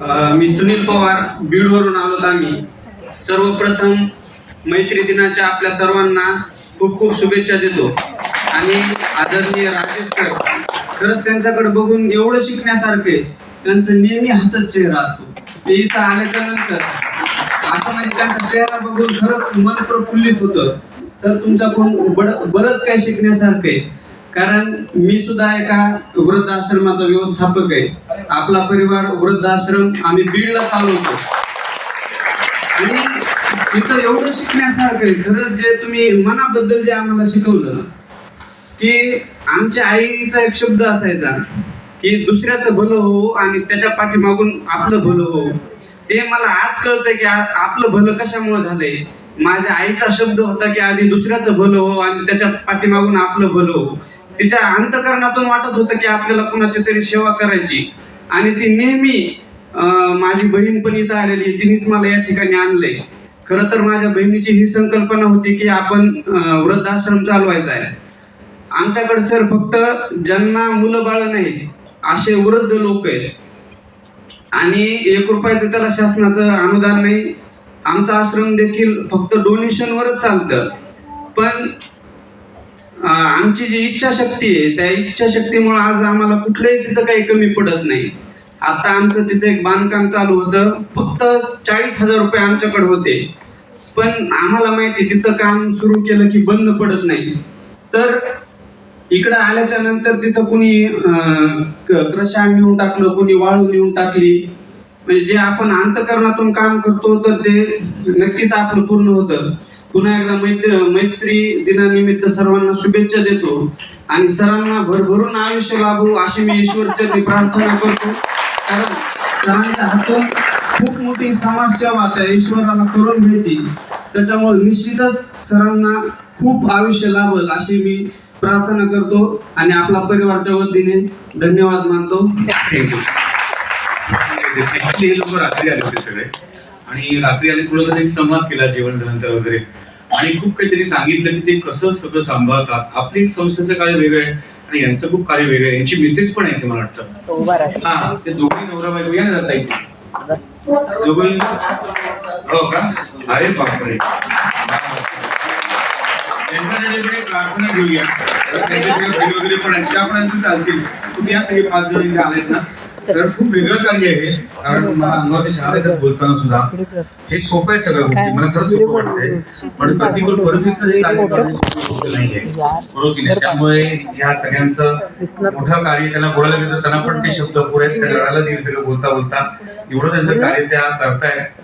मी सुनील पवार बीडवरून आलोत आम्ही. सर्वप्रथम मैत्री दिनाच्या आपल्या सर्वांना खूप खूप शुभेच्छा देतो. आणि आदरणीय राजेश सर खरंच त्यांच्याकडे बघून एवढं शिकण्यासारखं आहे त्यांचं नेहमी हसत चेहरा असतो. ते इथं आल्याच्यानंतर असं म्हणजे त्यांचा चेहरा बघून खरंच मन प्रफुल्लित होतं. सर तुमच्याकडून बड बरंच काही शिकण्यासारखं आहे. कारण मी सुद्धा एका वृद्धाश्रमाचा व्यवस्थापक आहे. आपला परिवार वृद्धाश्रम आम्ही बीडला चालवतो आणि इथं एवढं शिकण्यासारखं आहे खरंच जे तुम्ही मनाबद्दल जे आम्हाला शिकवलं की आमच्या आईचा एक शब्द असायचा की दुसऱ्याचं भलं हो आणि त्याच्या पाठीमागून आपलं भलं हो. ते मला आज कळतंय की आपलं भलं कशामुळे झालंय? माझ्या आईचा शब्द होता की आधी दुसऱ्याचं भलं हो आणि त्याच्या पाठीमागून आपलं भलं हो. तिच्या अंतकरणातून वाटत होतं की आपल्याला कुणाची तरी सेवा करायची. आणि ती नेहमी माझी बहीण पण इथं आलेली तिनेच मला या ठिकाणी आणले खरं तर माझ्या बहिणीची ही संकल्पना होती की आपण वृद्धाश्रम चालवायचा आहे. आमच्याकडे सर फक्त ज्यांना मुलं बाळ नाही असे वृद्ध लोक आहेत. आणि एक रुपयाचं त्याला शासनाचं अनुदान नाही. आमचा आश्रम देखील फक्त डोनेशनवरच चालतं. पण आमची जी इच्छाशक्ती आहे त्या इच्छाशक्तीमुळे आज आम्हाला कुठलंही तिथं काही कमी पडत नाही. आता आमचं तिथे एक बांधकाम चालू होतं फक्त चाळीस हजार रुपये आमच्याकडे होते. पण आम्हाला माहिती तिथं काम सुरू केलं की बंद पडत नाही. तर इकडं आल्याच्यानंतर तिथं कुणी क- क्रशान नेऊन टाकलं कुणी वाळू नेऊन टाकली म्हणजे जे आपण अंतकरणातून काम करतो तर ते नक्कीच आपलं पूर्ण होतं. पुन्हा एकदा मैत्री मैत्री दिनानिमित्त सर्वांना शुभेच्छा देतो. आणि सरांना भरभरून आयुष्य लाभो अशी मी ईश्वरचरणी प्रार्थना करतो. कारण सरांच्या हातून खूप मोठी समाजसेवा त्या ईश्वराला करून घ्यायची. त्याच्यामुळे निश्चितच सरांना खूप आयुष्य लाभल अशी मी प्रार्थना करतो. आणि आपला परिवारच्या वतीने धन्यवाद मानतो. थँक्यू ऍक्च्युली हे लोक रात्री आले होते सगळे. आणि रात्री आले थोडंसं त्यांनी संवाद केला जेवण झाल्यानंतर वगैरे. आणि खूप काही त्यांनी सांगितलं की ते कसं सगळं सांभाळतात. आपली एक संस्थेचं कार्य वेगळं आहे आणि यांचं खूप कार्य वेगळं आहे. यांची मिसेस पण आहे इथे मला वाटतं. राहा हा ते दोघे नवरा बायको. या ना जाता इथे. दोघे हो का? अरे बापरे. त्यांच्याकडे प्रार्थना घेऊया. तर त्यांचे सगळे बिल वगैरे पण आहेत. त्या पण चालतील. तुम्ही या सगळे पाच जण जे आलेत ना. तर खूप वेगळं कार्य आहे कारण मला अंगावरती शाळा बोलताना सुद्धा. हे सोपं आहे सगळ्या गोष्टी. मला खरंच सोपं वाटतंय. पण प्रतिकूल परिस्थितीत हे कार्य नाहीये. बरोबर की नाही? त्यामुळे ह्या सगळ्यांचं मोठं कार्य त्यांना बोलायला गेलं त्यांना पण ते शब्द पुरे आहेत. त्यांना हे सगळं बोलता बोलता एवढं त्यांचं कार्य त्या करतायत.